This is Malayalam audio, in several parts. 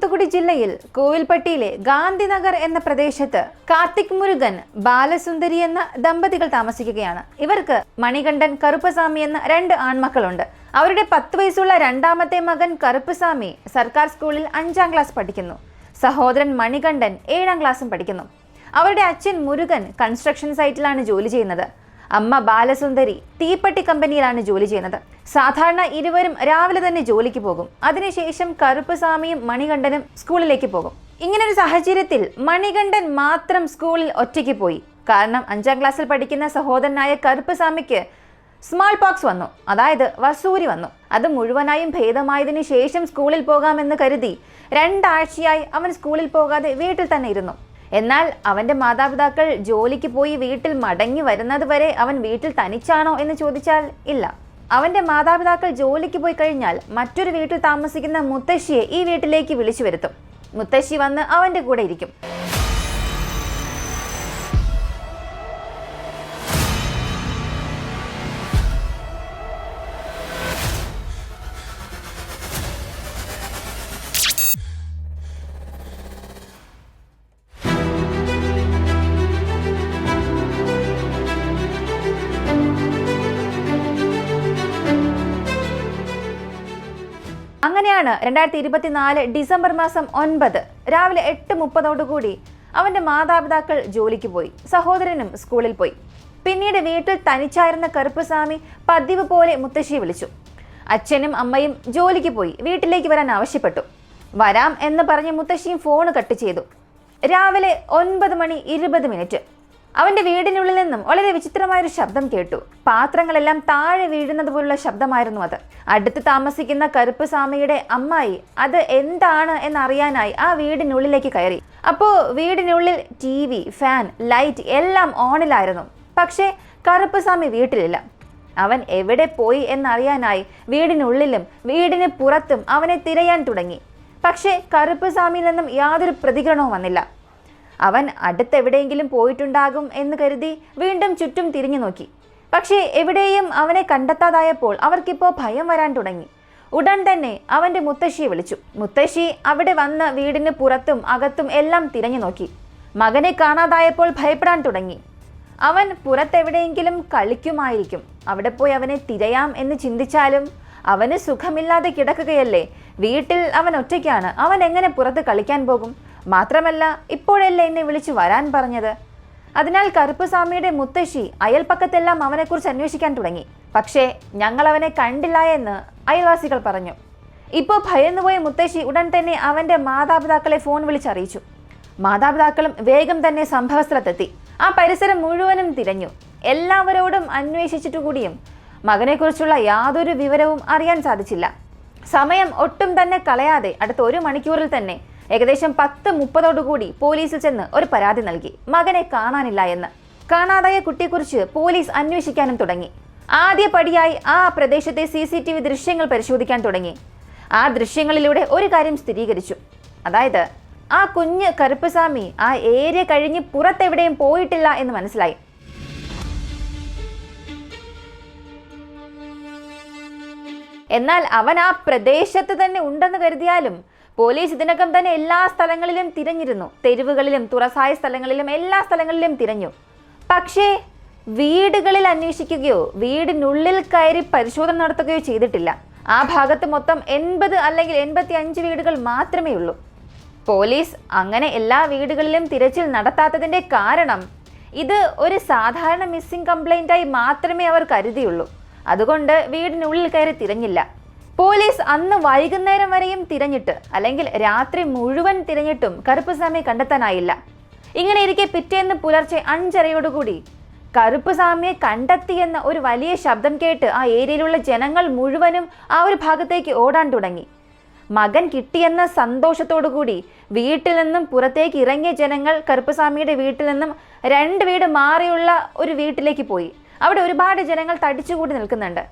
തൂത്തുക്കുടി ജില്ലയിൽ കോവിൽപ്പട്ടിയിലെ ഗാന്ധിനഗർ എന്ന പ്രദേശത്ത് കാർത്തിക് മുരുകൻ ബാലസുന്ദരി എന്ന ദമ്പതികൾ താമസിക്കുകയാണ്. ഇവർക്ക് മണികണ്ഠൻ കറുപ്പസ്വാമി എന്ന രണ്ട് ആൺമക്കളുണ്ട്. അവരുടെ പത്ത് വയസ്സുള്ള രണ്ടാമത്തെ മകൻ കറുപ്പസ്വാമി സർക്കാർ സ്കൂളിൽ അഞ്ചാം ക്ലാസ് പഠിക്കുന്നു. സഹോദരൻ മണികണ്ഠൻ ഏഴാം ക്ലാസ്സും പഠിക്കുന്നു. അവരുടെ അച്ഛൻ മുരുകൻ കൺസ്ട്രക്ഷൻ സൈറ്റിലാണ് ജോലി ചെയ്യുന്നത്. അമ്മ ബാലസുന്ദരി തീപ്പെട്ടി കമ്പനിയിലാണ് ജോലി ചെയ്യുന്നത്. സാധാരണ ഇരുവരും രാവിലെ തന്നെ ജോലിക്ക് പോകും. അതിനുശേഷം കറുപ്പസ്വാമിയും മണികണ്ഠനും സ്കൂളിലേക്ക് പോകും. ഇങ്ങനൊരു സാഹചര്യത്തിൽ മണികണ്ഠൻ മാത്രം സ്കൂളിൽ ഒറ്റയ്ക്ക് പോയി. കാരണം അഞ്ചാം ക്ലാസ്സിൽ പഠിക്കുന്ന സഹോദരനായ കറുപ്പസ്വാമിക്ക് സ്മാൾ പോക്സ് വന്നു. അതായത് വസൂരി വന്നു. അത് മുഴുവനായും ഭേദമായതിനു ശേഷം സ്കൂളിൽ പോകാമെന്ന് കരുതി രണ്ടാഴ്ചയായി അവൻ സ്കൂളിൽ പോകാതെ വീട്ടിൽ തന്നെ ഇരുന്നു. എന്നാൽ അവന്റെ മാതാപിതാക്കൾ ജോലിക്ക് പോയി വീട്ടിൽ മടങ്ങി വരുന്നത് വരെ അവൻ വീട്ടിൽ തനിച്ചാണോ എന്ന് ചോദിച്ചാൽ ഇല്ല. അവന്റെ മാതാപിതാക്കൾ ജോലിക്ക് പോയി കഴിഞ്ഞാൽ മറ്റൊരു വീട്ടിൽ താമസിക്കുന്ന മുത്തശ്ശിയെ ഈ വീട്ടിലേക്ക് വിളിച്ചു വരുത്തും. മുത്തശ്ശി വന്ന് അവന്റെ കൂടെ ഇരിക്കും. അങ്ങനെയാണ് രണ്ടായിരത്തി ഇരുപത്തിനാല് ഡിസംബർ മാസം ഒൻപത് രാവിലെ എട്ട് മുപ്പതോടുകൂടി അവന്റെ മാതാപിതാക്കൾ ജോലിക്ക് പോയി സഹോദരനും സ്കൂളിൽ പോയി. പിന്നീട് വീട്ടിൽ തനിച്ചായിരുന്ന കറുപ്പസ്വാമി പതിവ് പോലെ മുത്തശ്ശിയെ വിളിച്ചു. അച്ഛനും അമ്മയും ജോലിക്ക് പോയി വീട്ടിലേക്ക് വരാൻ ആവശ്യപ്പെട്ടു. വരാം എന്ന് പറഞ്ഞ് മുത്തശ്ശിയും ഫോൺ കട്ട് ചെയ്തു. രാവിലെ ഒൻപത് മണി ഇരുപത് മിനിറ്റ്. അവന്റെ വീടിനുള്ളിൽ നിന്നും വളരെ വിചിത്രമായൊരു ശബ്ദം കേട്ടു. പാത്രങ്ങളെല്ലാം താഴെ വീഴുന്നത് പോലുള്ള ശബ്ദമായിരുന്നു അത്. അടുത്ത് താമസിക്കുന്ന കറുപ്പ് സ്വാമിയുടെ അമ്മായി അത് എന്താണ്? എന്നറിയാനായി ആ വീടിനുള്ളിലേക്ക് കയറി. അപ്പോൾ വീടിനുള്ളിൽ ടി വി ഫാൻ ലൈറ്റ് എല്ലാം ഓണിലായിരുന്നു. പക്ഷേ കറുപ്പ് സ്വാമി വീട്ടിലില്ല. അവൻ എവിടെ പോയി എന്നറിയാനായി വീടിനുള്ളിലും വീടിന് പുറത്തും അവനെ തിരയാൻ തുടങ്ങി. പക്ഷേ കറുപ്പ് സ്വാമിയിൽ നിന്നും യാതൊരു പ്രതികരണവും വന്നില്ല. അവൻ അടുത്തെവിടെയെങ്കിലും പോയിട്ടുണ്ടാകും എന്ന് കരുതി വീണ്ടും ചുറ്റും തിരിഞ്ഞു നോക്കി. പക്ഷേ എവിടെയും അവനെ കണ്ടെത്താതായപ്പോൾ അവർക്കിപ്പോൾ ഭയം വരാൻ തുടങ്ങി. ഉടൻ തന്നെ അവന്റെ മുത്തശ്ശിയെ വിളിച്ചു. മുത്തശ്ശി അവിടെ വന്ന് വീടിന് പുറത്തും അകത്തും എല്ലാം തിരഞ്ഞു നോക്കി. മകനെ കാണാതായപ്പോൾ ഭയപ്പെടാൻ തുടങ്ങി. അവൻ പുറത്തെവിടെയെങ്കിലും കളിക്കുമായിരിക്കും. അവിടെ പോയി അവനെ തിരയാം എന്ന് ചിന്തിച്ചാലും അവന് സുഖമില്ലാതെ കിടക്കുകയല്ലേ? വീട്ടിൽ അവൻ ഒറ്റയ്ക്കാണ്. അവൻ എങ്ങനെ പുറത്ത് കളിക്കാൻ പോകും? മാത്രമല്ല ഇപ്പോഴല്ലേ എന്നെ വിളിച്ചു വരാൻ പറഞ്ഞത്? അതിനാൽ കറുപ്പുസ്വാമിയുടെ മുത്തശ്ശി അയൽപ്പക്കത്തെല്ലാം അവനെക്കുറിച്ച് അന്വേഷിക്കാൻ തുടങ്ങി. പക്ഷേ ഞങ്ങൾ അവനെ കണ്ടില്ല എന്ന് അയൽവാസികൾ പറഞ്ഞു. ഇപ്പോൾ ഭയന്നുപോയ മുത്തശ്ശി ഉടൻ തന്നെ അവന്റെ മാതാപിതാക്കളെ ഫോൺ വിളിച്ചറിയിച്ചു മാതാപിതാക്കളും വേഗം തന്നെ സംഭവസ്ഥലത്തെത്തി. ആ പരിസരം മുഴുവനും തിരഞ്ഞു. എല്ലാവരോടും അന്വേഷിച്ചിട്ടു കൂടിയും മകനെക്കുറിച്ചുള്ള യാതൊരു വിവരവും അറിയാൻ സാധിച്ചില്ല. സമയം ഒട്ടും തന്നെ കളയാതെ അടുത്ത ഒരു മണിക്കൂറിൽ തന്നെ ഏകദേശം പത്ത് മുപ്പതോടുകൂടി പോലീസിൽ ചെന്ന് ഒരു പരാതി നൽകി. മകനെ കാണാനില്ല എന്ന്. കാണാതായ കുട്ടിയെക്കുറിച്ച് പോലീസ് അന്വേഷിക്കാനും തുടങ്ങി. ആദ്യ പടിയായി ആ പ്രദേശത്തെ സി സി ടി വി ദൃശ്യങ്ങൾ പരിശോധിക്കാൻ തുടങ്ങി. ആ ദൃശ്യങ്ങളിലൂടെ ഒരു കാര്യം സ്ഥിരീകരിച്ചു. അതായത് ആ കുഞ്ഞ് കറുപ്പസ്വാമി ആ ഏരിയ കഴിഞ്ഞ് പുറത്തെവിടെയും പോയിട്ടില്ല എന്ന് മനസ്സിലായി. എന്നാൽ അവൻ ആ പ്രദേശത്ത് തന്നെ ഉണ്ടെന്ന് കരുതിയാലും പോലീസ് ഇതിനകം തന്നെ എല്ലാ സ്ഥലങ്ങളിലും തിരഞ്ഞിരുന്നു. തെരുവുകളിലും തുറസായ സ്ഥലങ്ങളിലും എല്ലാ സ്ഥലങ്ങളിലും തിരഞ്ഞു. പക്ഷേ വീടുകളിൽ അന്വേഷിക്കുകയോ വീടിനുള്ളിൽ കയറി പരിശോധന നടത്തുകയോ ചെയ്തിട്ടില്ല. ആ ഭാഗത്ത് മൊത്തം എൺപത് അല്ലെങ്കിൽ എൺപത്തി അഞ്ച് വീടുകൾ മാത്രമേ ഉള്ളൂ. പോലീസ് അങ്ങനെ എല്ലാ വീടുകളിലും തിരച്ചിൽ നടത്താത്തതിന്റെ കാരണം ഇത് ഒരു സാധാരണ മിസ്സിംഗ് കംപ്ലൈന്റായി മാത്രമേ അവർ കരുതിയുള്ളൂ. അതുകൊണ്ട് വീടിനുള്ളിൽ കയറി തിരഞ്ഞില്ല. പോലീസ് അന്ന് വൈകുന്നേരം വരെയും തിരഞ്ഞിട്ട് അല്ലെങ്കിൽ രാത്രി മുഴുവൻ തിരഞ്ഞിട്ടും കറുപ്പുസ്വാമിയെ കണ്ടെത്താനായില്ല. ഇങ്ങനെ ഇരിക്കെ പിറ്റേന്ന് പുലർച്ചെ അഞ്ചരയോടുകൂടി കറുപ്പുസ്വാമിയെ കണ്ടെത്തിയെന്ന ഒരു വലിയ ശബ്ദം കേട്ട് ആ ഏരിയയിലുള്ള ജനങ്ങൾ മുഴുവനും ആ ഒരു ഭാഗത്തേക്ക് ഓടാൻ തുടങ്ങി. മകൻ കിട്ടിയെന്ന സന്തോഷത്തോടുകൂടി വീട്ടിൽ നിന്നും പുറത്തേക്ക് ഇറങ്ങിയ ജനങ്ങൾ കറുപ്പസ്വാമിയുടെ വീട്ടിൽ നിന്നും രണ്ട് വീട് മാറിയുള്ള ഒരു വീട്ടിലേക്ക് പോയി. അവിടെ ഒരുപാട് ജനങ്ങൾ തടിച്ചുകൂടി നിൽക്കുന്നുണ്ട്.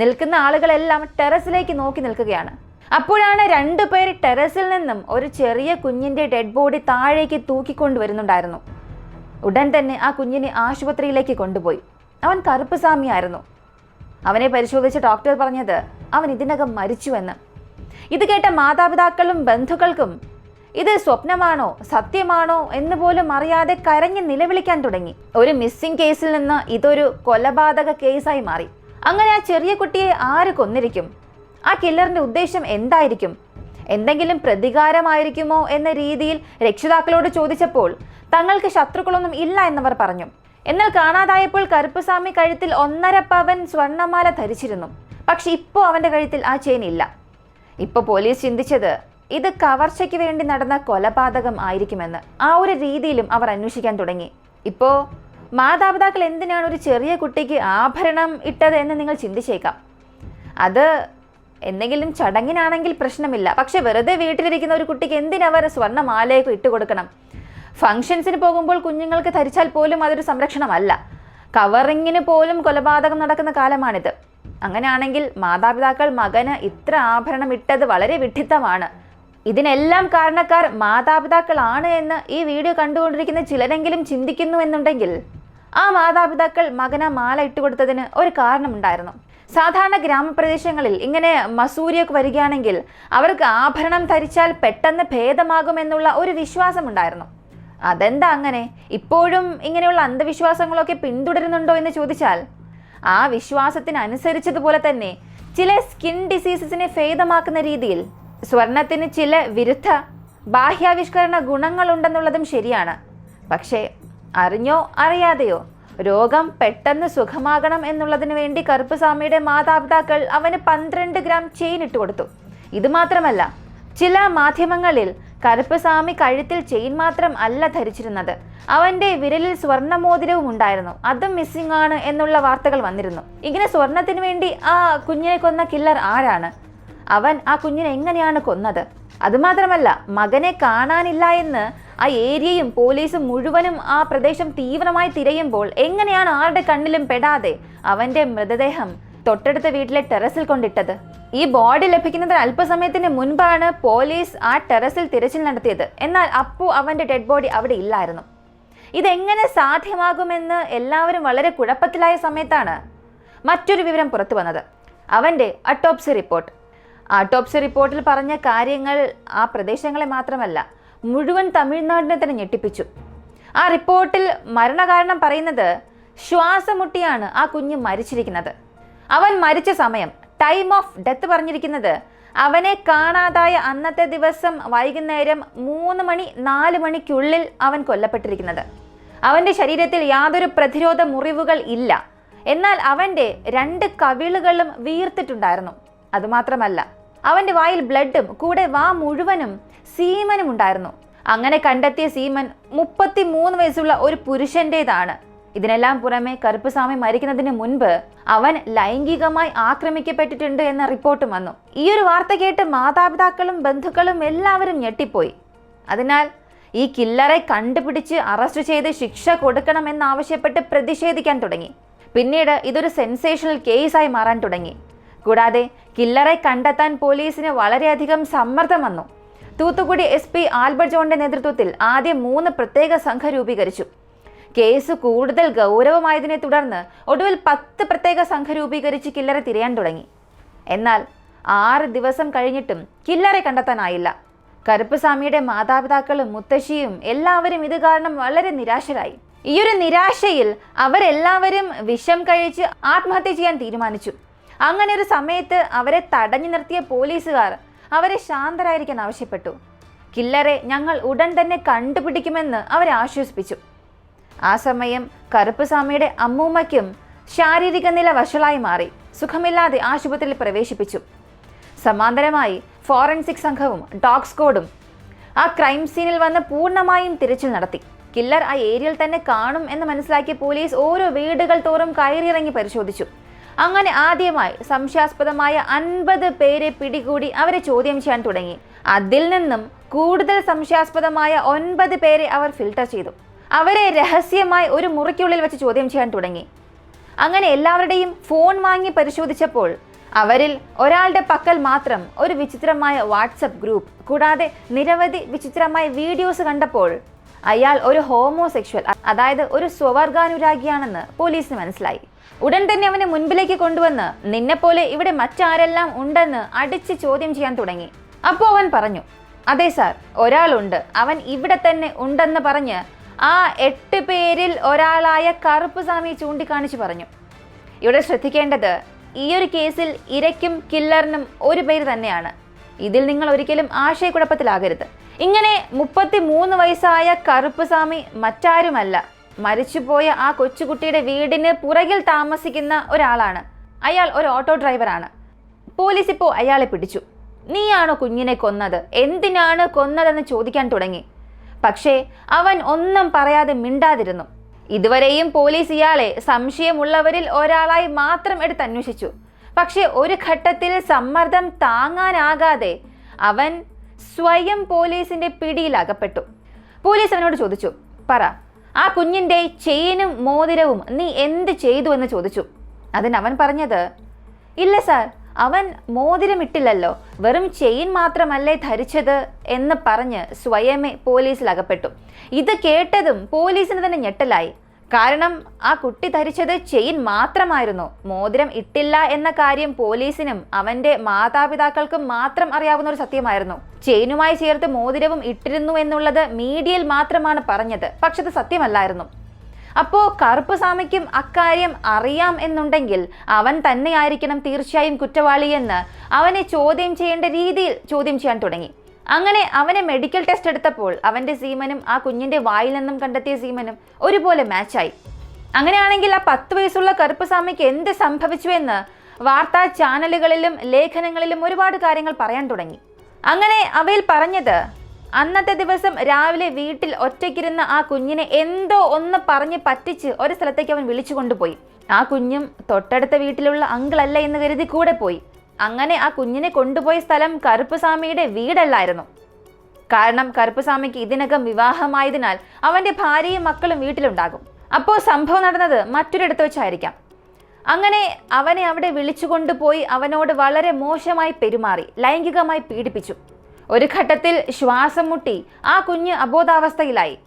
നിൽക്കുന്ന ആളുകളെല്ലാം ടെറസിലേക്ക് നോക്കി നിൽക്കുകയാണ്. അപ്പോഴാണ് രണ്ടുപേർ ടെറസിൽ നിന്നും ഒരു ചെറിയ കുഞ്ഞിന്റെ ഡെഡ് ബോഡി താഴേക്ക് തൂക്കിക്കൊണ്ട് വരുന്നുണ്ടായിരുന്നു. ഉടൻ തന്നെ ആ കുഞ്ഞിനെ ആശുപത്രിയിലേക്ക് കൊണ്ടുപോയി. അവൻ കറുപ്പുസാമിയായിരുന്നു അവനെ പരിശോധിച്ച ഡോക്ടർ പറഞ്ഞത് അവൻ ഇതിനകം മരിച്ചുവെന്ന്. ഇത് കേട്ട മാതാപിതാക്കളും ബന്ധുക്കൾക്കും ഇത് സ്വപ്നമാണോ സത്യമാണോ എന്ന് പോലും അറിയാതെ കരഞ്ഞ് നിലവിളിക്കാൻ തുടങ്ങി. ഒരു മിസ്സിംഗ് കേസിൽ നിന്ന് ഇതൊരു കൊലപാതക കേസായി മാറി. അങ്ങനെ ആ ചെറിയ കുട്ടിയെ ആര് കൊന്നിരിക്കും? ആ കില്ലറിന്റെ ഉദ്ദേശം എന്തായിരിക്കും? എന്തെങ്കിലും പ്രതികാരമായിരിക്കുമോ എന്ന രീതിയിൽ രക്ഷിതാക്കളോട് ചോദിച്ചപ്പോൾ തങ്ങൾക്ക് ശത്രുക്കളൊന്നും ഇല്ല എന്നവർ പറഞ്ഞു. എന്നാൽ കാണാതായപ്പോൾ കറുപ്പുസ്വാമി കഴുത്തിൽ ഒന്നര പവൻ സ്വർണമാല ധരിച്ചിരുന്നു. പക്ഷെ ഇപ്പോൾ അവന്റെ കഴുത്തിൽ ആ ചെയിൻ ഇല്ല. ഇപ്പോൾ പോലീസ് ചിന്തിച്ചത് ഇത് കവർച്ചയ്ക്ക് വേണ്ടി നടന്ന കൊലപാതകം ആയിരിക്കുമെന്ന് ആ ഒരു രീതിയിലും അവർ അന്വേഷിക്കാൻ തുടങ്ങി. ഇപ്പോൾ മാതാപിതാക്കൾ എന്തിനാണ് ഒരു ചെറിയ കുട്ടിക്ക് ആഭരണം ഇട്ടത് എന്ന് നിങ്ങൾ ചിന്തിച്ചേക്കാം. അത് എന്തെങ്കിലും ചടങ്ങിനാണെങ്കിൽ പ്രശ്നമില്ല. പക്ഷെ വെറുതെ വീട്ടിലിരിക്കുന്ന ഒരു കുട്ടിക്ക് എന്തിനവർ സ്വർണമാലയൊക്കെ ഇട്ട് കൊടുക്കണം? ഫംഗ്ഷൻസിന് പോകുമ്പോൾ കുഞ്ഞുങ്ങൾക്ക് ധരിച്ചാൽ പോലും അതൊരു സംരക്ഷണമല്ല. കവറിങ്ങിന് പോലും കൊലപാതകം നടക്കുന്ന കാലമാണിത്. അങ്ങനെയാണെങ്കിൽ മാതാപിതാക്കൾ മകന് ഇത്ര ആഭരണം ഇട്ടത് വളരെ വിഡ്ഢിത്തമാണ്. ഇതിനെല്ലാം കാരണക്കാർ മാതാപിതാക്കളാണ് എന്ന് ഈ വീഡിയോ കണ്ടുകൊണ്ടിരിക്കുന്ന ചിലരെങ്കിലും ചിന്തിക്കുന്നു എന്നുണ്ടെങ്കിൽ ആ മാതാപിതാക്കൾ മകന മാല ഇട്ടുകൊടുത്തതിന് ഒരു കാരണമുണ്ടായിരുന്നു. സാധാരണ ഗ്രാമപ്രദേശങ്ങളിൽ ഇങ്ങനെ മസൂരിയൊക്കെ വരികയാണെങ്കിൽ അവർക്ക് ആഭരണം ധരിച്ചാൽ പെട്ടെന്ന് ഭേദമാകുമെന്നുള്ള ഒരു വിശ്വാസമുണ്ടായിരുന്നു. അതെന്താ അങ്ങനെ? ഇപ്പോഴും ഇങ്ങനെയുള്ള അന്ധവിശ്വാസങ്ങളൊക്കെ പിന്തുടരുന്നുണ്ടോ എന്ന് ചോദിച്ചാൽ ആ വിശ്വാസത്തിനനുസരിച്ചതുപോലെ തന്നെ ചില സ്കിൻ ഡിസീസസിനെ ഭേദമാക്കുന്ന രീതിയിൽ സ്വർണത്തിന് ചില വിരുദ്ധ ബാഹ്യാവിഷ്കരണ ഗുണങ്ങളുണ്ടെന്നുള്ളതും ശരിയാണ്. പക്ഷേ അറിഞ്ഞോ അറിയാതെയോ? രോഗം പെട്ടെന്ന് സുഖമാകണം എന്നുള്ളതിന് വേണ്ടി കറുപ്പുസ്വാമിയുടെ മാതാപിതാക്കൾ അവന് പന്ത്രണ്ട് ഗ്രാം ചെയിൻ ഇട്ട് കൊടുത്തു. ഇത് മാത്രമല്ല ചില മാധ്യമങ്ങളിൽ കറുപ്പുസ്വാമി കഴുത്തിൽ ചെയിൻ മാത്രം അല്ല ധരിച്ചിരുന്നത്. അവന്റെ വിരലിൽ സ്വർണമോതിരവും ഉണ്ടായിരുന്നു. അതും മിസ്സിംഗ് ആണ് എന്നുള്ള വാർത്തകൾ വന്നിരുന്നു. ഇങ്ങനെ സ്വർണത്തിന് വേണ്ടി ആ കുഞ്ഞിനെ കൊന്ന കില്ലർ ആരാണ്? അവൻ ആ കുഞ്ഞിനെ എങ്ങനെയാണ് കൊന്നത്? അതുമാത്രമല്ല മകനെ കാണാനില്ല എന്ന് ആ ഏരിയയും പോലീസും മുഴുവനും ആ പ്രദേശം തീവ്രമായി തിരയുമ്പോൾ എങ്ങനെയാണ് ആരുടെ കണ്ണിലും പെടാതെ അവന്റെ മൃതദേഹം തൊട്ടടുത്ത വീട്ടിലെ ടെറസിൽ കൊണ്ടിട്ടത്? ഈ ബോഡി ലഭിക്കുന്നതിന് അല്പസമയത്തിന് മുൻപാണ് പോലീസ് ആ ടെറസിൽ തിരച്ചിൽ നടത്തിയത്. എന്നാൽ അപ്പു അവന്റെ ഡെഡ് ബോഡി അവിടെ ഇല്ലായിരുന്നു. ഇതെങ്ങനെ സാധ്യമാകുമെന്ന് എല്ലാവരും വളരെ കുഴപ്പത്തിലായ സമയത്താണ് മറ്റൊരു വിവരം പുറത്തു വന്നത്. അവന്റെ അട്ടോപ്സി റിപ്പോർട്ട് ആട്ടോപ്സി റിപ്പോർട്ടിൽ പറഞ്ഞ കാര്യങ്ങൾ ആ പ്രദേശങ്ങളെ മാത്രമല്ല മുഴുവൻ തമിഴ്നാടിനെ തന്നെ ഞെട്ടിപ്പിച്ചു. ആ റിപ്പോർട്ടിൽ മരണകാരണം പറയുന്നത് ശ്വാസമുട്ടിയാണ് ആ കുഞ്ഞ് മരിച്ചിരിക്കുന്നത്. അവൻ മരിച്ച സമയം ടൈം ഓഫ് ഡെത്ത് പറഞ്ഞിരിക്കുന്നത് അവനെ കാണാതായ അന്നത്തെ ദിവസം വൈകുന്നേരം മൂന്ന് മണി നാല് മണിക്കുള്ളിൽ അവൻ കൊല്ലപ്പെട്ടിരിക്കുന്നത്. അവന്റെ ശരീരത്തിൽ യാതൊരു പ്രതിരോധ മുറിവുകൾ ഇല്ല. എന്നാൽ അവന്റെ രണ്ട് കവിളുകളും വീർത്തിട്ടുണ്ടായിരുന്നു. അതുമാത്രമല്ല അവന്റെ വായിൽ ബ്ലഡും കൂടെ വാ മുഴുവനും സീമനും ഉണ്ടായിരുന്നു. അങ്ങനെ കണ്ടെത്തിയ സീമൻ മുപ്പത്തി മൂന്ന് വയസ്സുള്ള ഒരു പുരുഷന്റേതാണ്. ഇതിനെല്ലാം പുറമെ കറുപ്പുസ്വാമി മരിക്കുന്നതിന് മുൻപ് അവൻ ലൈംഗികമായി ആക്രമിക്കപ്പെട്ടിട്ടുണ്ട് എന്ന റിപ്പോർട്ടും വന്നു. ഈ ഒരു വാർത്ത കേട്ട് മാതാപിതാക്കളും ബന്ധുക്കളും എല്ലാവരും ഞെട്ടിപ്പോയി. അതിനാൽ ഈ കില്ലറെ കണ്ടുപിടിച്ച് അറസ്റ്റ് ചെയ്ത് ശിക്ഷ കൊടുക്കണമെന്നാവശ്യപ്പെട്ട് പ്രതിഷേധിക്കാൻ തുടങ്ങി. പിന്നീട് ഇതൊരു സെൻസേഷണൽ കേസായി മാറാൻ തുടങ്ങി. കൂടാതെ കില്ലറെ കണ്ടെത്താൻ പോലീസിന് വളരെയധികം സമ്മർദ്ദം വന്നു. തൂത്തുക്കുടി എസ് പി ആൽബർട്ട് ജോണിന്റെ നേതൃത്വത്തിൽ ആദ്യം മൂന്ന് പ്രത്യേക സംഘം രൂപീകരിച്ചു. കേസ് കൂടുതൽ ഗൗരവമായതിനെ തുടർന്ന് ഒടുവിൽ പത്ത് പ്രത്യേക സംഘം രൂപീകരിച്ച് കില്ലറെ തിരയാൻ തുടങ്ങി. എന്നാൽ ആറ് ദിവസം കഴിഞ്ഞിട്ടും കില്ലറെ കണ്ടെത്താനായില്ല. കറുപ്പുസ്വാമിയുടെ മാതാപിതാക്കളും മുത്തശ്ശിയും എല്ലാവരും ഇത് കാരണം വളരെ നിരാശരായി. ഈയൊരു നിരാശയിൽ അവരെല്ലാവരും വിഷം കഴിച്ച് ആത്മഹത്യ ചെയ്യാൻ തീരുമാനിച്ചു. അങ്ങനെ ഒരു സമയത്ത് അവരെ തടഞ്ഞു നിർത്തിയ പോലീസുകാർ അവരെ ശാന്തരായിരിക്കാൻ ആവശ്യപ്പെട്ടു. കില്ലറെ ഞങ്ങൾ ഉടൻ തന്നെ കണ്ടുപിടിക്കുമെന്ന് അവരെ ആശ്വസിപ്പിച്ചു. ആ സമയം കറുപ്പുസ്വാമിയുടെ അമ്മൂമ്മയ്ക്കും ശാരീരിക നില വഷളായി മാറി. സുഖമില്ലാതെ ആശുപത്രിയിൽ പ്രവേശിപ്പിച്ചു. സമാന്തരമായി ഫോറൻസിക് സംഘവും ഡോഗ് സ്ക്വാഡും ആ ക്രൈം സീനിൽ വന്ന് പൂർണമായും തിരച്ചിൽ നടത്തി. കില്ലർ ആ ഏരിയയിൽ തന്നെ കാണും എന്ന് മനസ്സിലാക്കിയ പോലീസ് ഓരോ വീടുകൾ തോറും കയറിയിറങ്ങി പരിശോധിച്ചു. അങ്ങനെ ആദ്യമായി സംശയാസ്പദമായ അൻപത് പേരെ പിടികൂടി അവരെ ചോദ്യം ചെയ്യാൻ തുടങ്ങി. അതിൽ നിന്നും കൂടുതൽ സംശയാസ്പദമായ ഒൻപത് പേരെ അവർ ഫിൽട്ടർ ചെയ്തു. അവരെ രഹസ്യമായി ഒരു മുറിക്കുള്ളിൽ വെച്ച് ചോദ്യം ചെയ്യാൻ തുടങ്ങി. അങ്ങനെ എല്ലാവരുടെയും ഫോൺ വാങ്ങി പരിശോധിച്ചപ്പോൾ അവരിൽ ഒരാളുടെ പക്കൽ മാത്രം ഒരു വിചിത്രമായ വാട്സപ്പ് ഗ്രൂപ്പ് കൂടാതെ നിരവധി വിചിത്രമായ വീഡിയോസ് കണ്ടപ്പോൾ അയാൾ ഒരു ഹോമോസെക്ഷൽ അതായത് ഒരു സ്വവർഗാനുരാഗിയാണെന്ന് പോലീസിന് മനസ്സിലായി. ഉടൻ തന്നെ അവനെ മുൻപിലേക്ക് കൊണ്ടുവന്ന് നിന്നെപ്പോലെ ഇവിടെ മറ്റാരെല്ലാം ഉണ്ടെന്ന് അടിച്ച് ചോദ്യം ചെയ്യാൻ തുടങ്ങി. അപ്പോൾ അവൻ പറഞ്ഞു അതെ സാർ ഒരാളുണ്ട്. അവൻ ഇവിടെ തന്നെ ഉണ്ടെന്ന് പറഞ്ഞ് ആ എട്ട് പേരിൽ ഒരാളായ കറുപ്പ് സ്വാമി ചൂണ്ടിക്കാണിച്ച് പറഞ്ഞു. ഇവിടെ ശ്രദ്ധിക്കേണ്ടത് ഈ ഒരു കേസിൽ ഇരയ്ക്കും കില്ലറിനും ഒരു പേര് തന്നെയാണ്. ഇതിൽ നിങ്ങൾ ഒരിക്കലും ആശയക്കുഴപ്പത്തിലാകരുത്. ഇങ്ങനെ മുപ്പത്തി മൂന്ന് വയസ്സായ കറുപ്പുസ്വാമി മറ്റാരുമല്ല. മരിച്ചുപോയ ആ കൊച്ചുകുട്ടിയുടെ വീടിന് പുറകിൽ താമസിക്കുന്ന ഒരാളാണ്. അയാൾ ഒരു ഓട്ടോ ഡ്രൈവറാണ്. പോലീസ് ഇപ്പോൾ അയാളെ പിടിച്ചു. നീയാണോ കുഞ്ഞിനെ കൊന്നത്? എന്തിനാണ് കൊന്നതെന്ന് ചോദിക്കാൻ തുടങ്ങി. പക്ഷേ അവൻ ഒന്നും പറയാതെ മിണ്ടാതിരുന്നു. ഇതുവരെയും പോലീസ് ഇയാളെ സംശയമുള്ളവരിൽ ഒരാളായി മാത്രം എടുത്ത് അന്വേഷിച്ചു പക്ഷേ ഒരു ഘട്ടത്തിൽ സമ്മർദ്ദം താങ്ങാനാകാതെ അവൻ സ്വയം പോലീസിന്റെ പിടിയിൽ അകപ്പെട്ടു. പോലീസ് അവനോട് ചോദിച്ചു പറ ആ കുഞ്ഞിന്റെ ചെയിനും മോതിരവും നീ എന്ത് ചെയ്തു എന്ന് ചോദിച്ചു. അതിന് അവൻ പറഞ്ഞത് ഇല്ല സാർ അവൻ മോതിരമിട്ടില്ലല്ലോ വെറും ചെയിൻ മാത്രമല്ലേ ധരിച്ചത് എന്ന് പറഞ്ഞ് സ്വയമേ പോലീസിൽ അകപ്പെട്ടു. ഇത് കേട്ടതും പോലീസിന് തന്നെ ഞെട്ടലായി. കാരണം ആ കുട്ടി ധരിച്ചത് ചെയിൻ മാത്രമായിരുന്നു. മോതിരം ഇട്ടില്ല എന്ന കാര്യം പോലീസിനും അവന്റെ മാതാപിതാക്കൾക്കും മാത്രം അറിയാവുന്ന ഒരു സത്യമായിരുന്നു. ചെയിനുമായി ചേർത്ത് മോതിരവും ഇട്ടിരുന്നു എന്നുള്ളത് മീഡിയയിൽ മാത്രമാണ് പറഞ്ഞത്. പക്ഷെ അത് സത്യമല്ലായിരുന്നു. അപ്പോ കറുപ്പുസ്വാമിക്കും അക്കാര്യം അറിയാം എന്നുണ്ടെങ്കിൽ അവൻ തന്നെയായിരിക്കണം തീർച്ചയായും കുറ്റവാളിയെന്ന് അവനെ ചോദ്യം ചെയ്യേണ്ട രീതിയിൽ ചോദ്യം ചെയ്യാൻ തുടങ്ങി. അങ്ങനെ അവനെ മെഡിക്കൽ ടെസ്റ്റ് എടുത്തപ്പോൾ അവന്റെ സീമനും ആ കുഞ്ഞിന്റെ വായിൽ നിന്നും കണ്ടെത്തിയ സീമനും ഒരുപോലെ മാച്ചായി അങ്ങനെയാണെങ്കിൽ ആ പത്ത് വയസ്സുള്ള കറുപ്പുസ്വാമിക്ക് എന്ത് സംഭവിച്ചു എന്ന് വാർത്താ ചാനലുകളിലും ലേഖനങ്ങളിലും ഒരുപാട് കാര്യങ്ങൾ പറയാൻ തുടങ്ങി. അങ്ങനെ അവയിൽ പറഞ്ഞത് അന്നത്തെ ദിവസം രാവിലെ വീട്ടിൽ ഒറ്റയ്ക്കിരുന്ന ആ കുഞ്ഞിനെ എന്തോ ഒന്ന് പറഞ്ഞ് പറ്റിച്ച് ഒരു സ്ഥലത്തേക്ക് അവൻ വിളിച്ചു കൊണ്ടുപോയി. ആ കുഞ്ഞും തൊട്ടടുത്ത വീട്ടിലുള്ള അങ്കിളല്ല എന്ന് കരുതി കൂടെ പോയി. അങ്ങനെ ആ കുഞ്ഞിനെ കൊണ്ടുപോയ സ്ഥലം കറുപ്പുസ്വാമിയുടെ വീടല്ലായിരുന്നു. കാരണം കറുപ്പുസ്വാമിക്ക് ഇതിനകം വിവാഹമായതിനാൽ അവന്റെ ഭാര്യയും മക്കളും വീട്ടിലുണ്ടാകും. അപ്പോൾ സംഭവം നടന്നത് മറ്റൊരിടത്ത് വെച്ചായിരിക്കാം. അങ്ങനെ അവനെ അവിടെ വിളിച്ചു കൊണ്ടുപോയി അവനോട് വളരെ മോശമായി പെരുമാറി ലൈംഗികമായി പീഡിപ്പിച്ചു. ഒരു ഘട്ടത്തിൽ ശ്വാസം മുട്ടി ആ കുഞ്ഞ് അബോധാവസ്ഥയിലായി.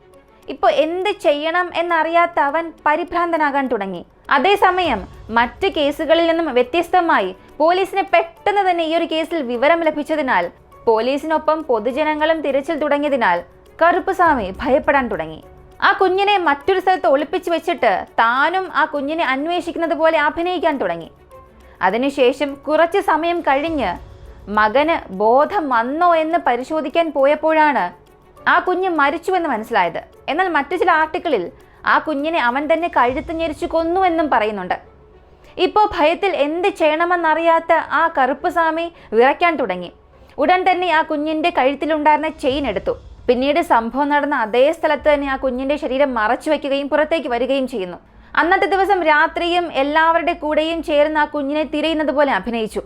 ഇപ്പോൾ എന്ത് ചെയ്യണം എന്നറിയാത്ത അവൻ പരിഭ്രാന്തനാകാൻ തുടങ്ങി. അതേസമയം മറ്റ് കേസുകളിൽ നിന്നും വ്യത്യസ്തമായി പോലീസിന് പെട്ടെന്ന് തന്നെ ഈ ഒരു കേസിൽ വിവരം ലഭിച്ചതിനാൽ പോലീസിനൊപ്പം പൊതുജനങ്ങളും തിരച്ചിൽ തുടങ്ങിയതിനാൽ കറുപ്പുസ്വാമി ഭയപ്പെടാൻ തുടങ്ങി. ആ കുഞ്ഞിനെ മറ്റൊരു സ്ഥലത്ത് ഒളിപ്പിച്ചു വെച്ചിട്ട് താനും ആ കുഞ്ഞിനെ അന്വേഷിക്കുന്നത് പോലെ അഭിനയിക്കാൻ തുടങ്ങി. അതിനുശേഷം കുറച്ച് സമയം കഴിഞ്ഞ് മകന് ബോധം വന്നോ എന്ന് പരിശോധിക്കാൻ പോയപ്പോഴാണ് ആ കുഞ്ഞ് മരിച്ചുവെന്ന് മനസ്സിലായത്. എന്നാൽ മറ്റു ചില ആർട്ടിക്കിളിൽ ആ കുഞ്ഞിനെ അവൻ തന്നെ കഴുത്ത് ഞെരിച്ചു കൊന്നുവെന്നും പറയുന്നുണ്ട്. ഇപ്പോൾ ഭയത്തിൽ എന്ത് ചെയ്യണമെന്നറിയാത്ത ആ കറുപ്പുസ്വാമി വിറയ്ക്കാൻ തുടങ്ങി. ഉടൻ തന്നെ ആ കുഞ്ഞിന്റെ കഴുത്തിലുണ്ടായിരുന്ന ചെയിൻ എടുത്തു. പിന്നീട് സംഭവം നടന്ന അതേ സ്ഥലത്ത് തന്നെ ആ കുഞ്ഞിന്റെ ശരീരം മറച്ചു വയ്ക്കുകയും പുറത്തേക്ക് വരികയും ചെയ്യുന്നു. അന്നത്തെ ദിവസം രാത്രിയും എല്ലാവരുടെ കൂടെയും ചേർന്ന് ആ കുഞ്ഞിനെ തിരയുന്നത് പോലെ അഭിനയിച്ചു.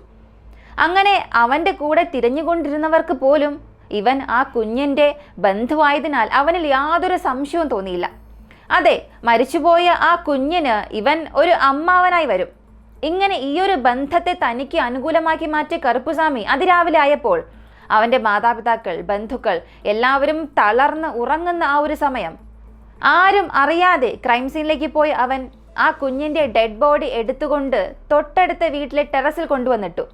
അങ്ങനെ അവന്റെ കൂടെ തിരഞ്ഞുകൊണ്ടിരുന്നവർക്ക് പോലും ഇവൻ ആ കുഞ്ഞിന്റെ ബന്ധുവായതിനാൽ അവനിൽ യാതൊരു സംശയവും തോന്നിയില്ല. അതെ മരിച്ചുപോയ ആ കുഞ്ഞിന് ഇവൻ ഒരു അമ്മാവനായി വരും. ഇങ്ങനെ ഈ ഒരു ബന്ധത്തെ തനിക്ക് അനുകൂലമാക്കി മാറ്റിയ കറുപ്പുസ്വാമി അതിരാവിലെ ആയപ്പോൾ അവന്റെ മാതാപിതാക്കൾ ബന്ധുക്കൾ എല്ലാവരും തളർന്ന് ഉറങ്ങുന്ന ആ ഒരു സമയം. ആരും അറിയാതെ ക്രൈം സീനിലേക്ക് പോയി അവൻ ആ കുഞ്ഞിന്റെ ഡെഡ് ബോഡി എടുത്തുകൊണ്ട് തൊട്ടടുത്ത വീട്ടിലെ ടെറസിൽ കൊണ്ടുവന്നിട്ടു.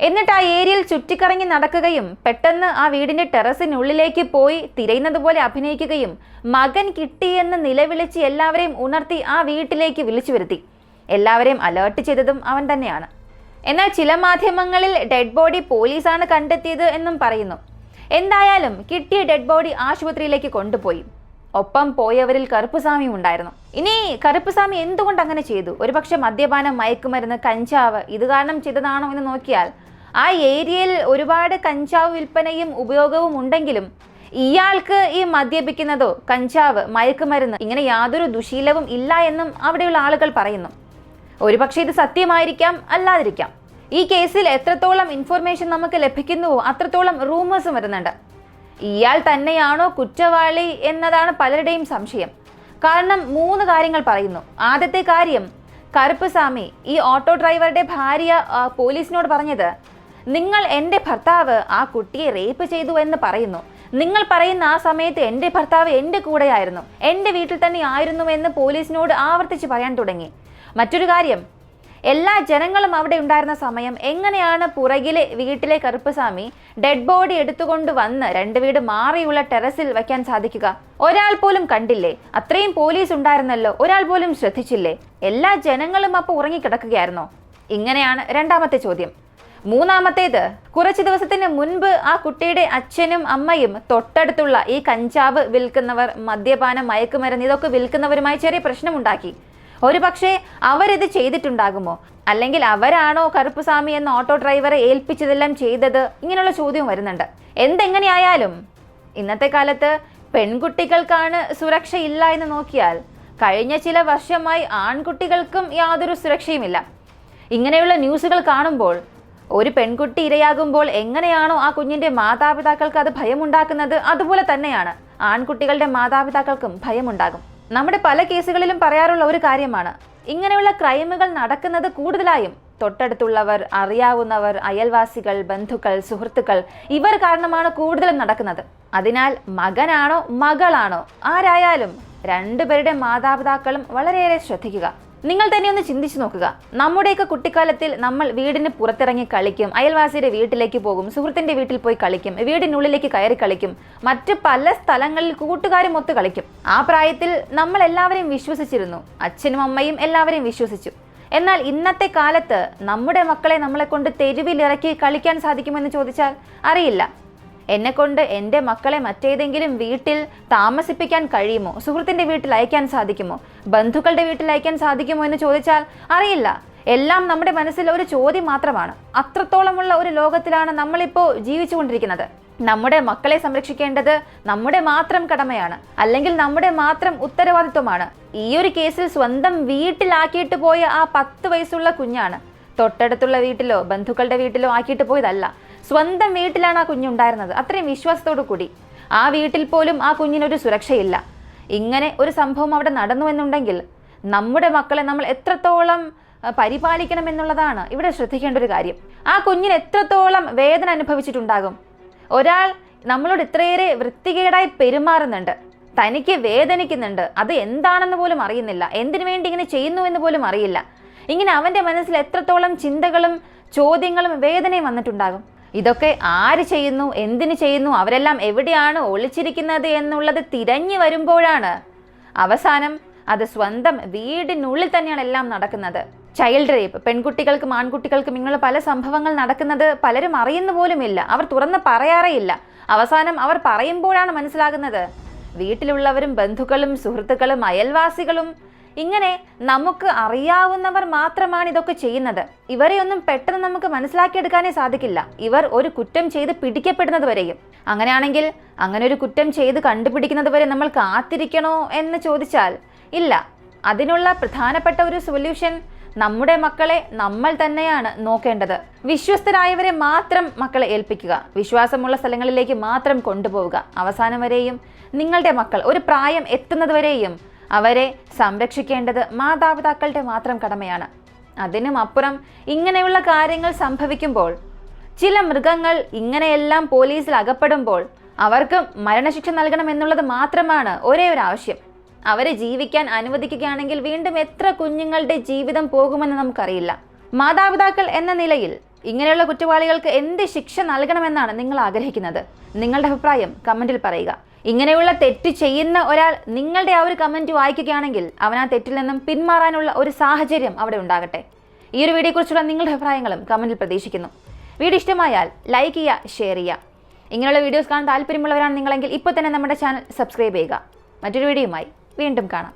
എന്നിട്ട് ആ ഏരിയയിൽ ചുറ്റിക്കറങ്ങി നടക്കുകയും പെട്ടെന്ന് ആ വീടിന്റെ ടെറസിനുള്ളിലേക്ക് പോയി തിരയുന്നത് പോലെ അഭിനയിക്കുകയും മകൻ കിട്ടിയെന്ന് നിലവിളിച്ച് എല്ലാവരെയും ഉണർത്തി ആ വീട്ടിലേക്ക് വിളിച്ചു വരുത്തി. എല്ലാവരെയും അലേർട്ട് ചെയ്തതും അവൻ തന്നെയാണ്. എന്നാൽ ചില മാധ്യമങ്ങളിൽ ഡെഡ് ബോഡി പോലീസാണ് കണ്ടെത്തിയത് എന്നും പറയുന്നു. എന്തായാലും കിട്ടിയ ഡെഡ് ബോഡി ആശുപത്രിയിലേക്ക് കൊണ്ടുപോയി. ഒപ്പം പോയവരിൽ കറുപ്പുസ്വാമിയും ഉണ്ടായിരുന്നു. ഇനി കറുപ്പുസ്വാമി എന്തുകൊണ്ട് അങ്ങനെ ചെയ്തു? ഒരുപക്ഷെ മദ്യപാനം മയക്കുമരുന്ന് കഞ്ചാവ് ഇത് കാരണം ചെയ്തതാണോ എന്ന് നോക്കിയാൽ ആ ഏരിയയിൽ ഒരുപാട് കഞ്ചാവ് വിൽപ്പനയും ഉപയോഗവും ഉണ്ടെങ്കിലും ഇയാൾക്ക് ഈ മദ്യപിക്കുന്നതോ കഞ്ചാവ് മയക്കുമരുന്ന് ഇങ്ങനെ യാതൊരു ദുശീലവും ഇല്ല എന്നും അവിടെയുള്ള ആളുകൾ പറയുന്നു. ഒരുപക്ഷെ ഇത് സത്യമായിരിക്കാം അല്ലാതിരിക്കാം. ഈ കേസിൽ എത്രത്തോളം ഇൻഫർമേഷൻ നമുക്ക് ലഭിക്കുന്നുവോ അത്രത്തോളം റൂമേഴ്സും വരുന്നുണ്ട്. ഇയാൾ തന്നെയാണോ കുറ്റവാളി എന്നതാണ് പലരുടെയും സംശയം. കാരണം മൂന്ന് കാര്യങ്ങൾ പറയുന്നു. ആദ്യത്തെ കാര്യം കറുപ്പുസ്വാമി ഈ ഓട്ടോ ഡ്രൈവറുടെ ഭാര്യ പോലീസിനോട് പറഞ്ഞത് നിങ്ങൾ എന്റെ ഭർത്താവ് ആ കുട്ടിയെ റേപ്പ് ചെയ്തു എന്ന് പറയുന്നു. നിങ്ങൾ പറയുന്ന ആ സമയത്ത് എന്റെ ഭർത്താവ് എന്റെ കൂടെയായിരുന്നു. എന്റെ വീട്ടിൽ തന്നെ ആയിരുന്നു എന്ന് പോലീസിനോട് ആവർത്തിച്ച് പറയാൻ തുടങ്ങി. മറ്റൊരു കാര്യം എല്ലാ ജനങ്ങളും അവിടെ ഉണ്ടായിരുന്ന സമയം എങ്ങനെയാണ് പുറകിലെ വീട്ടിലെ കറുപ്പസ്വാമി ഡെഡ് ബോഡി എടുത്തുകൊണ്ട് വന്ന് രണ്ട് വീട് മാറിയുള്ള ടെറസിൽ വയ്ക്കാൻ സാധിക്കുക? ഒരാൾ പോലും കണ്ടില്ലേ? അത്രയും പോലീസ് ഉണ്ടായിരുന്നല്ലോ. ഒരാൾ പോലും ശ്രദ്ധിച്ചില്ലേ? എല്ലാ ജനങ്ങളും അപ്പോൾ ഉറങ്ങിക്കിടക്കുകയായിരുന്നോ? ഇങ്ങനെയാണ് രണ്ടാമത്തെ ചോദ്യം. മൂന്നാമത്തേത് കുറച്ച് ദിവസത്തിന് മുൻപ് ആ കുട്ടിയുടെ അച്ഛനും അമ്മയും തൊട്ടടുത്തുള്ള ഈ കഞ്ചാവ് വിൽക്കുന്നവർ മദ്യപാനം മയക്കുമരുന്ന് ഇതൊക്കെ വിൽക്കുന്നവരുമായി ചെറിയ പ്രശ്നമുണ്ടാക്കി. ഒരു പക്ഷേ അവരിത് ചെയ്തിട്ടുണ്ടാകുമോ? അല്ലെങ്കിൽ അവരാണോ കറുപ്പുസ്വാമി എന്ന ഓട്ടോ ഡ്രൈവറെ ഏൽപ്പിച്ചതെല്ലാം ചെയ്തത്? ഇങ്ങനെയുള്ള ചോദ്യം വരുന്നുണ്ട്. എന്തെങ്ങനെയായാലും ഇന്നത്തെ കാലത്ത് പെൺകുട്ടികൾക്കാണ് സുരക്ഷയില്ല എന്ന് നോക്കിയാൽ കഴിഞ്ഞ ചില വർഷമായി ആൺകുട്ടികൾക്കും യാതൊരു സുരക്ഷയുമില്ല. ഇങ്ങനെയുള്ള ന്യൂസുകൾ കാണുമ്പോൾ ഒരു പെൺകുട്ടി ഇരയാകുമ്പോൾ എങ്ങനെയാണോ ആ കുഞ്ഞിന്റെ മാതാപിതാക്കൾക്ക് അത് ഭയമുണ്ടാക്കുന്നത്? അതുപോലെ തന്നെയാണ് ആൺകുട്ടികളുടെ മാതാപിതാക്കൾക്കും ഭയമുണ്ടാകും. നമ്മുടെ പല കേസുകളിലും പറയാറുള്ള ഒരു കാര്യമാണ്. ഇങ്ങനെയുള്ള ക്രൈമുകൾ നടക്കുന്നത് കൂടുതലായും തൊട്ടടുത്തുള്ളവർ അറിയാവുന്നവർ അയൽവാസികൾ ബന്ധുക്കൾ സുഹൃത്തുക്കൾ ഇവർ കാരണമാണ് കൂടുതലും നടക്കുന്നത്. അതിനാൽ മകനാണോ മകളാണോ ആരായാലും രണ്ടുപേരുടെ മാതാപിതാക്കളും വളരെയേറെ ശ്രദ്ധിക്കുക. നിങ്ങൾ തന്നെ ഒന്ന് ചിന്തിച്ചു നോക്കുക. നമ്മുടെയൊക്കെ കുട്ടിക്കാലത്തിൽ നമ്മൾ വീടിന് പുറത്തിറങ്ങി കളിക്കും. അയൽവാസിയുടെ വീട്ടിലേക്ക് പോകും. സുഹൃത്തിന്റെ വീട്ടിൽ പോയി കളിക്കും. വീടിനുള്ളിലേക്ക് കയറി കളിക്കും. മറ്റ് പല സ്ഥലങ്ങളിൽ കൂട്ടുകാരും ഒത്ത് കളിക്കും. ആ പ്രായത്തിൽ നമ്മൾ എല്ലാവരെയും വിശ്വസിച്ചിരുന്നു. അച്ഛനും അമ്മയും എല്ലാവരെയും വിശ്വസിച്ചു. എന്നാൽ ഇന്നത്തെ കാലത്ത് നമ്മുടെ മക്കളെ നമ്മളെ കൊണ്ട് തെരുവിലിറക്കി കളിക്കാൻ സാധിക്കുമെന്ന് ചോദിച്ചാൽ അറിയില്ല. എന്നെ കൊണ്ട് എന്റെ മക്കളെ മറ്റേതെങ്കിലും വീട്ടിൽ താമസിപ്പിക്കാൻ കഴിയുമോ? സുഹൃത്തിന്റെ വീട്ടിൽ അയക്കാൻ സാധിക്കുമോ? ബന്ധുക്കളുടെ വീട്ടിൽ അയക്കാൻ സാധിക്കുമോ എന്ന് ചോദിച്ചാൽ അറിയില്ല. എല്ലാം നമ്മുടെ മനസ്സിൽ ഒരു ചോദ്യം മാത്രമാണ്. അത്രത്തോളമുള്ള ഒരു ലോകത്തിലാണ് നമ്മളിപ്പോൾ ജീവിച്ചുകൊണ്ടിരിക്കുന്നത്. നമ്മുടെ മക്കളെ സംരക്ഷിക്കേണ്ടത് നമ്മുടെ മാത്രം കടമയാണ്. അല്ലെങ്കിൽ നമ്മുടെ മാത്രം ഉത്തരവാദിത്വമാണ്. ഈ ഒരു കേസിൽ സ്വന്തം വീട്ടിലാക്കിയിട്ട് പോയ ആ പത്ത് വയസ്സുള്ള കുഞ്ഞാണ് തൊട്ടടുത്തുള്ള വീട്ടിലോ ബന്ധുക്കളുടെ വീട്ടിലോ ആക്കിയിട്ട് പോയതല്ല. സ്വന്തം വീട്ടിലാണ് ആ കുഞ്ഞുണ്ടായിരുന്നത്. അത്രയും വിശ്വാസത്തോടു കൂടി. ആ വീട്ടിൽ പോലും ആ കുഞ്ഞിനൊരു സുരക്ഷയില്ല. ഇങ്ങനെ ഒരു സംഭവം അവിടെ നടന്നു എന്നുണ്ടെങ്കിൽ നമ്മുടെ മക്കളെ നമ്മൾ എത്രത്തോളം പരിപാലിക്കണം എന്നുള്ളതാണ് ഇവിടെ ശ്രദ്ധിക്കേണ്ട ഒരു കാര്യം. ആ കുഞ്ഞിന് എത്രത്തോളം വേദന അനുഭവിച്ചിട്ടുണ്ടാകും? ഒരാൾ നമ്മളോട് ഇത്രയേറെ വൃത്തികേടായി പെരുമാറുന്നുണ്ട്. തനിക്ക് വേദനിക്കുന്നുണ്ട്. അത് എന്താണെന്ന് പോലും അറിയുന്നില്ല. എന്തിനു വേണ്ടി ഇങ്ങനെ ചെയ്യുന്നു എന്ന് പോലും അറിയില്ല. ഇങ്ങനെ അവന്റെ മനസ്സിൽ എത്രത്തോളം ചിന്തകളും ചോദ്യങ്ങളും വേദനയും വന്നിട്ടുണ്ടാകും? ഇതൊക്കെ ആര് ചെയ്യുന്നു? എന്തിനു ചെയ്യുന്നു? അവരെല്ലാം എവിടെയാണ് ഒളിച്ചിരിക്കുന്നത് എന്നുള്ളത് തിരഞ്ഞു വരുമ്പോഴാണ് അവസാനം അത് സ്വന്തം വീടിനുള്ളിൽ തന്നെയാണ് എല്ലാം നടക്കുന്നത്. ചൈൽഡ് റേപ്പ് പെൺകുട്ടികൾക്കും ആൺകുട്ടികൾക്കും ഇങ്ങനെയുള്ള പല സംഭവങ്ങൾ നടക്കുന്നത് പലരും അറിയുന്ന പോലുമില്ല അവർ തുറന്ന് പറയാറേയില്ല അവസാനം അവർ പറയുമ്പോഴാണ് മനസ്സിലാകുന്നത്. വീട്ടിലുള്ളവരും ബന്ധുക്കളും സുഹൃത്തുക്കളും അയൽവാസികളും ഇങ്ങനെ നമുക്ക് അറിയാവുന്നവർ മാത്രമാണ് ഇതൊക്കെ ചെയ്യുന്നത്. ഇവരെ ഒന്നും പെട്ടെന്ന് നമുക്ക് മനസ്സിലാക്കിയെടുക്കാനേ സാധിക്കില്ല. ഇവർ ഒരു കുറ്റം ചെയ്ത് പിടിക്കപ്പെടുന്നത് വരെയും. അങ്ങനെയാണെങ്കിൽ അങ്ങനെ ഒരു കുറ്റം ചെയ്ത് കണ്ടുപിടിക്കുന്നത് വരെ നമ്മൾ കാത്തിരിക്കണോ എന്ന് ചോദിച്ചാൽ ഇല്ല. അതിനുള്ള പ്രധാനപ്പെട്ട ഒരു സൊല്യൂഷൻ നമ്മുടെ മക്കളെ നമ്മൾ തന്നെയാണ് നോക്കേണ്ടത്. വിശ്വസ്തരായവരെ മാത്രം മക്കളെ ഏൽപ്പിക്കുക. വിശ്വാസമുള്ള സ്ഥലങ്ങളിലേക്ക് മാത്രം കൊണ്ടുപോവുക. അവസാനം വരെയും നിങ്ങളുടെ മക്കൾ ഒരു പ്രായം എത്തുന്നത് വരെയും അവരെ സംരക്ഷിക്കേണ്ടത് മാതാപിതാക്കളുടെ മാത്രം കടമയാണ്. അതിനും അപ്പുറം ഇങ്ങനെയുള്ള കാര്യങ്ങൾ സംഭവിക്കുമ്പോൾ ചില മൃഗങ്ങൾ ഇങ്ങനെയെല്ലാം പോലീസിൽ അകപ്പെടുമ്പോൾ അവർക്ക് മരണശിക്ഷ നൽകണം എന്നുള്ളത് മാത്രമാണ് ഒരേ ഒരു ആവശ്യം. അവരെ ജീവിക്കാൻ അനുവദിക്കുകയാണെങ്കിൽ വീണ്ടും എത്ര കുഞ്ഞുങ്ങളുടെ ജീവിതം പോകുമെന്ന് നമുക്കറിയില്ല. മാതാപിതാക്കൾ എന്ന നിലയിൽ ഇങ്ങനെയുള്ള കുറ്റവാളികൾക്ക് എന്ത് ശിക്ഷ നൽകണമെന്നാണ് നിങ്ങൾ ആഗ്രഹിക്കുന്നത്? നിങ്ങളുടെ അഭിപ്രായം കമന്റിൽ പറയുക. ഇങ്ങനെയുള്ള തെറ്റ് ചെയ്യുന്ന ഒരാൾ നിങ്ങളുടെ ആ ഒരു കമന്റ് വായിക്കുകയാണെങ്കിൽ അവൻ ആ തെറ്റിൽ നിന്നും പിന്മാറാനുള്ള ഒരു സാഹചര്യം അവിടെ ഉണ്ടാകട്ടെ. ഈ ഒരു വീഡിയോയെക്കുറിച്ചുള്ള നിങ്ങളുടെ അഭിപ്രായങ്ങളും കമന്റിൽ പ്രതീക്ഷിക്കുന്നു. വീഡിയോ ഇഷ്ടമായാൽ ലൈക്ക് ചെയ്യുക ഷെയർ ചെയ്യുക. ഇങ്ങനെയുള്ള വീഡിയോസ് കാണാൻ താല്പര്യമുള്ളവരാണ് നിങ്ങളെങ്കിൽ ഇപ്പോൾ തന്നെ നമ്മുടെ ചാനൽ സബ്സ്ക്രൈബ് ചെയ്യുക. മറ്റൊരു വീഡിയോയുമായി വീണ്ടും കാണാം.